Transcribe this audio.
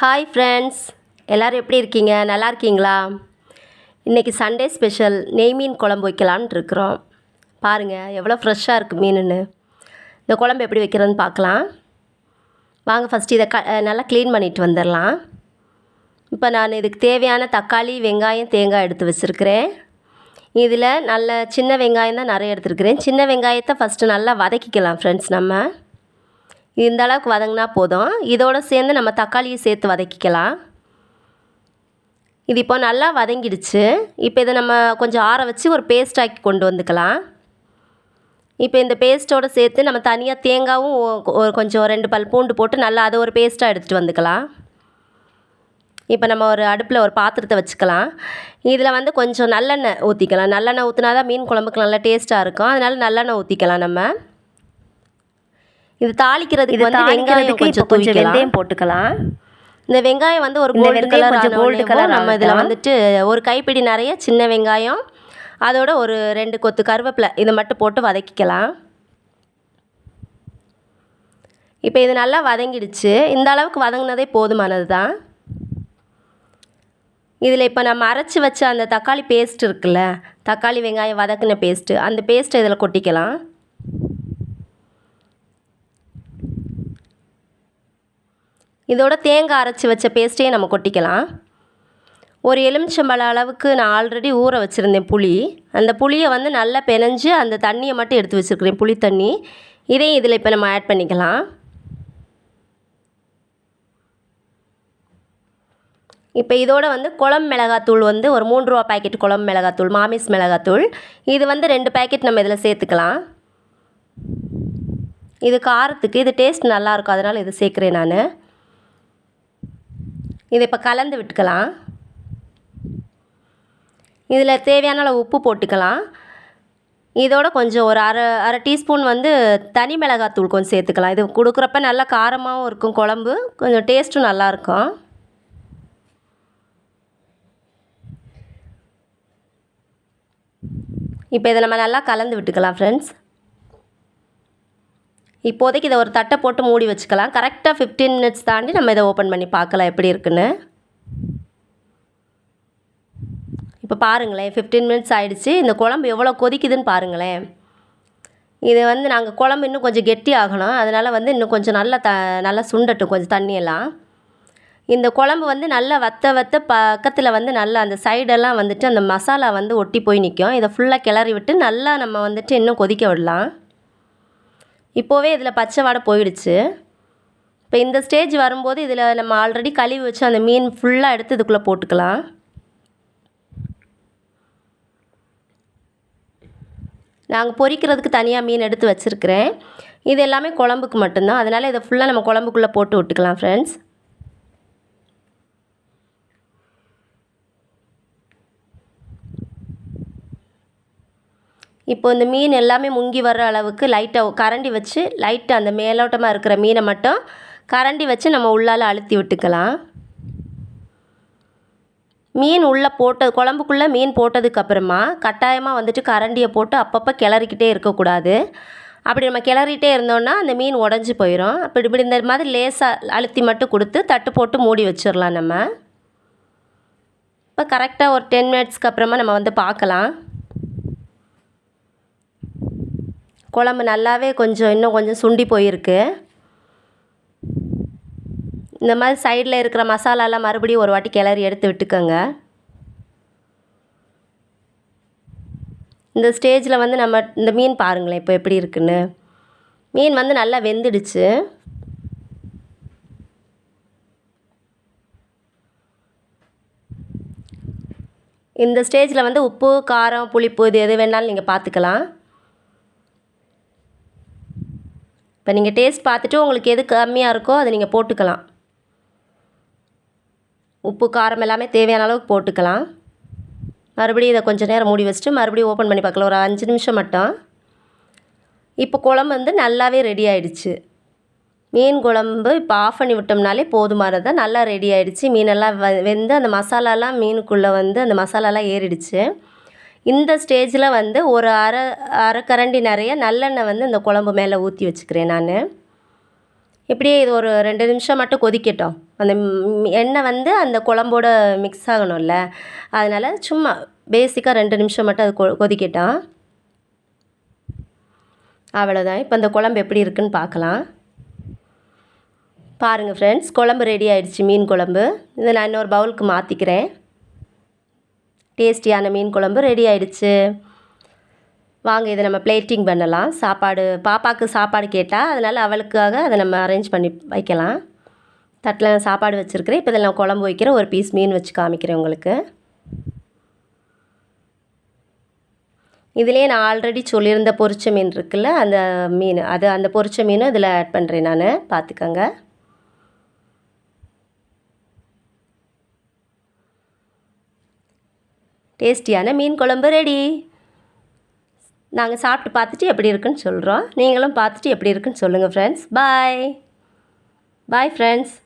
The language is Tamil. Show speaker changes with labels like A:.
A: ஹாய் ஃப்ரெண்ட்ஸ் எல்லோரும் எப்படி இருக்கீங்க நல்லா இருக்கீங்களா இன்றைக்கி சண்டே ஸ்பெஷல் நெய் மீன் குழம்பு வைக்கலான் இருக்கிறோம் பாருங்கள் எவ்வளோ ஃப்ரெஷ்ஷாக இருக்குது மீனுன்னு இந்த குழம்பு எப்படி வைக்கிறதுன்னு பார்க்கலாம் வாங்க ஃபஸ்ட்டு இதை க நல்லா க்ளீன் பண்ணிட்டு வந்துடலாம் இப்போ நான் இதுக்கு தேவையான தக்காளி வெங்காயம் தேங்காய் எடுத்து வச்சுருக்கிறேன் இதில் நல்ல சின்ன வெங்காயம் தான் நிறைய எடுத்துருக்கிறேன் சின்ன வெங்காயத்தை ஃபஸ்ட்டு நல்லா வதக்கிக்கலாம் ஃப்ரெண்ட்ஸ் நம்ம இந்த அளவுக்கு வதங்கினா போதும் இதோடு சேர்ந்து நம்ம தக்காளியை சேர்த்து வதக்கிக்கலாம் இது இப்போ நல்லா வதங்கிடுச்சு இப்போ இதை நம்ம கொஞ்சம் ஆற வச்சு ஒரு பேஸ்டாக்கி கொண்டு வந்துக்கலாம் இப்போ இந்த பேஸ்ட்டோடு சேர்த்து நம்ம தனியாக தேங்காவும் ஒரு கொஞ்சம் ரெண்டு பல் பூண்டு போட்டு நல்லா அதை ஒரு பேஸ்ட்டாக எடுத்துகிட்டு வந்துக்கலாம் இப்போ நம்ம ஒரு அடுப்பில் ஒரு பாத்திரத்தை வச்சுக்கலாம் இதில் வந்து கொஞ்சம் நல்லெண்ணெய் ஊற்றிக்கலாம் நல்லெண்ணெய் ஊற்றினா தான் மீன் குழம்புக்கு நல்லா டேஸ்ட்டாக இருக்கும் அதனால் நல்லெண்ணெய் ஊற்றிக்கலாம் நம்ம இது தாளிக்கிறதுக்கு இது தாளிக்கிறதுக்கு இப்போ கொஞ்சம் வெந்தயம் போட்டுக்கலாம் இந்த வெங்காயம் வந்து ஒரு கோல்டு கலர் கொஞ்சம் கோல்டு கலர் நம்ம இதில் வந்துட்டு ஒரு கைப்பிடி நிறைய சின்ன வெங்காயம் அதோட ஒரு ரெண்டு கொத்து கருவேப்பிலை இதை மட்டும் போட்டு வதக்கிக்கலாம் இப்போ இது நல்லா வதங்கிடுச்சு இந்த அளவுக்கு வதங்கினதே போதுமானது தான் இதில் இப்போ நம்ம அரைச்சி வச்ச அந்த தக்காளி பேஸ்ட் இருக்குல்ல தக்காளி வெங்காயம் வதக்கின பேஸ்ட்டு அந்த பேஸ்ட்டை இதில் கொட்டிக்கலாம் இதோட தேங்காய் அரைச்சி வச்ச பேஸ்ட்டையே நம்ம கொட்டிக்கலாம் ஒரு எலுமிச்சம்பழம் அளவுக்கு நான் ஆல்ரெடி ஊற வச்சுருந்தேன் புளி அந்த புளியை வந்து நல்லா பெனஞ்சு அந்த தண்ணியை மட்டும் எடுத்து வச்சுருக்கிறேன் புளி தண்ணி இதையும் இதில் இப்போ நம்ம ஆட் பண்ணிக்கலாம் இப்போ இதோட வந்து குளம் மிளகாத்தூள் வந்து ஒரு மூன்று ரூபா பாக்கெட் குளம் மிளகாத்தூள் மாமிஸ் மிளகாத்தூள் இது வந்து ரெண்டு பேக்கெட் நம்ம இதில் சேர்த்துக்கலாம் இது காரத்துக்கு இது டேஸ்ட் நல்லாயிருக்கும் அதனால் இது சேர்க்குறேன் நான் இதை இப்போ கலந்து விட்டுக்கலாம் இதில் தேவையான அளவு உப்பு போட்டுக்கலாம் இதோட கொஞ்சம் ஒரு அரை அரை டீஸ்பூன் வந்து தனி மிளகாத்தூள் கொஞ்சம் சேர்த்துக்கலாம் இது கொடுக்குறப்ப நல்லா காரமாகவும் இருக்கும் குழம்பு கொஞ்சம் டேஸ்ட்டும் நல்லாயிருக்கும் இப்போ இதை நம்ம நல்லா கலந்து விட்டுக்கலாம் ஃப்ரெண்ட்ஸ் இப்போதைக்கு இதை ஒரு தட்டை போட்டு மூடி வச்சுக்கலாம் கரெக்டாக ஃபிஃப்டீன் மினிட்ஸ் தாண்டி நம்ம இதை ஓப்பன் பண்ணி பார்க்கலாம் எப்படி இருக்குன்னு இப்போ பாருங்களேன் ஃபிஃப்டீன் மினிட்ஸ் ஆகிடுச்சு இந்த குழம்பு எவ்வளோ கொதிக்குதுன்னு பாருங்களேன் இது வந்து நாங்கள் குழம்பு இன்னும் கொஞ்சம் கெட்டி ஆகணும் அதனால் வந்து இன்னும் கொஞ்சம் நல்லா த நல்லா சுண்டட்டும் கொஞ்சம் தண்ணியெல்லாம் இந்த குழம்பு வந்து நல்லா வத்த வத்த பக்கத்தில் வந்து நல்லா அந்த சைடெல்லாம் வந்துட்டு அந்த மசாலா வந்து ஒட்டி போய் நிற்கும் இதை ஃபுல்லாக கிளறி விட்டு நல்லா நம்ம வந்துட்டு இன்னும் கொதிக்க விடலாம் இப்போவே இதில் பச்சை வாடை போயிடுச்சு இப்போ இந்த ஸ்டேஜ் வரும்போது இதில் நம்ம ஆல்ரெடி கழுவி வச்சு அந்த மீன் ஃபுல்லாக எடுத்து இதுக்குள்ளே போட்டுக்கலாம் நாங்கள் பொறிக்கிறதுக்கு தனியாக மீன் எடுத்து வச்சுருக்கிறேன் இது எல்லாமே குழம்புக்கு மட்டும்தான் அதனால் இதை ஃபுல்லாக நம்ம குழம்புக்குள்ளே போட்டு விட்டுக்கலாம் ஃப்ரெண்ட்ஸ் இப்போ இந்த மீன் எல்லாமே முங்கி வர்ற அளவுக்கு லைட்டாக கரண்டி வச்சு லைட்டாக அந்த மேலோட்டமாக இருக்கிற மீனை மட்டும் கரண்டி வச்சு நம்ம உள்ளால் அழுத்தி விட்டுக்கலாம் மீன் உள்ளே போட்ட குழம்புக்குள்ளே மீன் போட்டதுக்கப்புறமா கட்டாயமாக வந்துட்டு கரண்டியை போட்டு அப்பப்போ கிளறிக்கிட்டே இருக்கக்கூடாது அப்படி நம்ம கிளறிட்டே இருந்தோன்னா அந்த மீன் உடஞ்சி போயிடும் அப்படி இப்படி இந்த மாதிரி லேசாக அழுத்தி மட்டும் கொடுத்து தட்டு போட்டு மூடி வச்சிடலாம் நம்ம இப்போ கரெக்டாக ஒரு டென் மினிட்ஸ்க்கு அப்புறமா நம்ம வந்து பார்க்கலாம் குழம்பு நல்லாவே கொஞ்சம் இன்னும் கொஞ்சம் சுண்டி போயிருக்கு இந்த மாதிரி சைடில் இருக்கிற மசாலாலாம் மறுபடியும் ஒரு வாட்டி கிளறி எடுத்து விட்டுக்கோங்க இந்த ஸ்டேஜில் வந்து நம்ம இந்த மீன் பாருங்களேன் இப்போ எப்படி இருக்குன்னு மீன் வந்து நல்லா வெந்துடுச்சு இந்த ஸ்டேஜில் வந்து உப்பு காரம் புளிப்பு இது எது வேணாலும் நீங்கள் பார்த்துக்கலாம் இப்போ நீங்கள் டேஸ்ட் பார்த்துட்டு உங்களுக்கு எது கம்மியாக இருக்கோ அதை நீங்கள் போட்டுக்கலாம் உப்பு காரம் எல்லாமே தேவையான அளவுக்கு போட்டுக்கலாம் மறுபடியும் இதை கொஞ்சம் நேரம் மூடி வச்சுட்டு மறுபடியும் ஓப்பன் பண்ணி பார்க்கலாம் ஒரு அஞ்சு நிமிஷம் மட்டும் இப்போ குழம்பு வந்து நல்லாவே ரெடி ஆகிடுச்சு மீன் குழம்பு இப்போ ஆஃப் பண்ணி விட்டோம்னாலே போதுமானது தான் நல்லா ரெடி ஆகிடுச்சு மீனெல்லாம் வெந்து அந்த மசாலாலாம் மீனுக்குள்ளே வந்து அந்த மசாலாலாம் ஏறிடுச்சு இந்த ஸ்டேஜில் வந்து ஒரு அரை அரைக்கரண்டி நிறைய நல்லெண்ணெய் வந்து இந்த குழம்பு மேலே ஊற்றி வச்சுக்கிறேன் நான் இப்படியே இது ஒரு ரெண்டு நிமிஷம் மட்டும் கொதிக்கட்டும் அந்த எண்ணெய் வந்து அந்த குழம்போட மிக்ஸ் ஆகணும்ல அதனால் சும்மா பேசிக்காக ரெண்டு நிமிஷம் மட்டும் அது கொ கொதிக்கட்டும் அவ்வளோதான் இப்போ இந்த குழம்பு எப்படி இருக்குன்னு பார்க்கலாம் பாருங்கள் ஃப்ரெண்ட்ஸ் குழம்பு ரெடி ஆகிடுச்சு மீன் குழம்பு இதை நான் இன்னொரு பவுலுக்கு மாற்றிக்கிறேன் டேஸ்டியான மீன் குழம்பு ரெடி ஆயிடுச்சு வாங்க இதை நம்ம பிளேட்டிங் பண்ணலாம் சாப்பாடு பாப்பாவுக்கு சாப்பாடு கேட்டால் அதனால் அவளுக்காக அதை நம்ம அரேஞ்ச் பண்ணி வைக்கலாம் தட்டில் சாப்பாடு வச்சுருக்கிறேன் இப்போ இதில் நான் குழம்பு வைக்கிறேன் ஒரு பீஸ் மீன் வச்சு காமிக்கிறேன் உங்களுக்கு இதிலே நான் ஆல்ரெடி சொல்லியிருந்த பொரிச்ச மீன் இருக்குல்ல அந்த மீன் அது அந்த பொரிச்ச மீனும் இதில் ஆட் பண்ணுறேன் நான் பார்த்துக்கோங்க டேஸ்டியான மீன் குழம்பு ரெடி நாங்கள் சாப்பிட்டு பார்த்துட்டு எப்படி இருக்குன்னு சொல்கிறோம் நீங்களும் பார்த்துட்டு எப்படி இருக்குன்னு சொல்லுங்கள் ஃப்ரெண்ட்ஸ் பாய் பாய் ஃப்ரெண்ட்ஸ்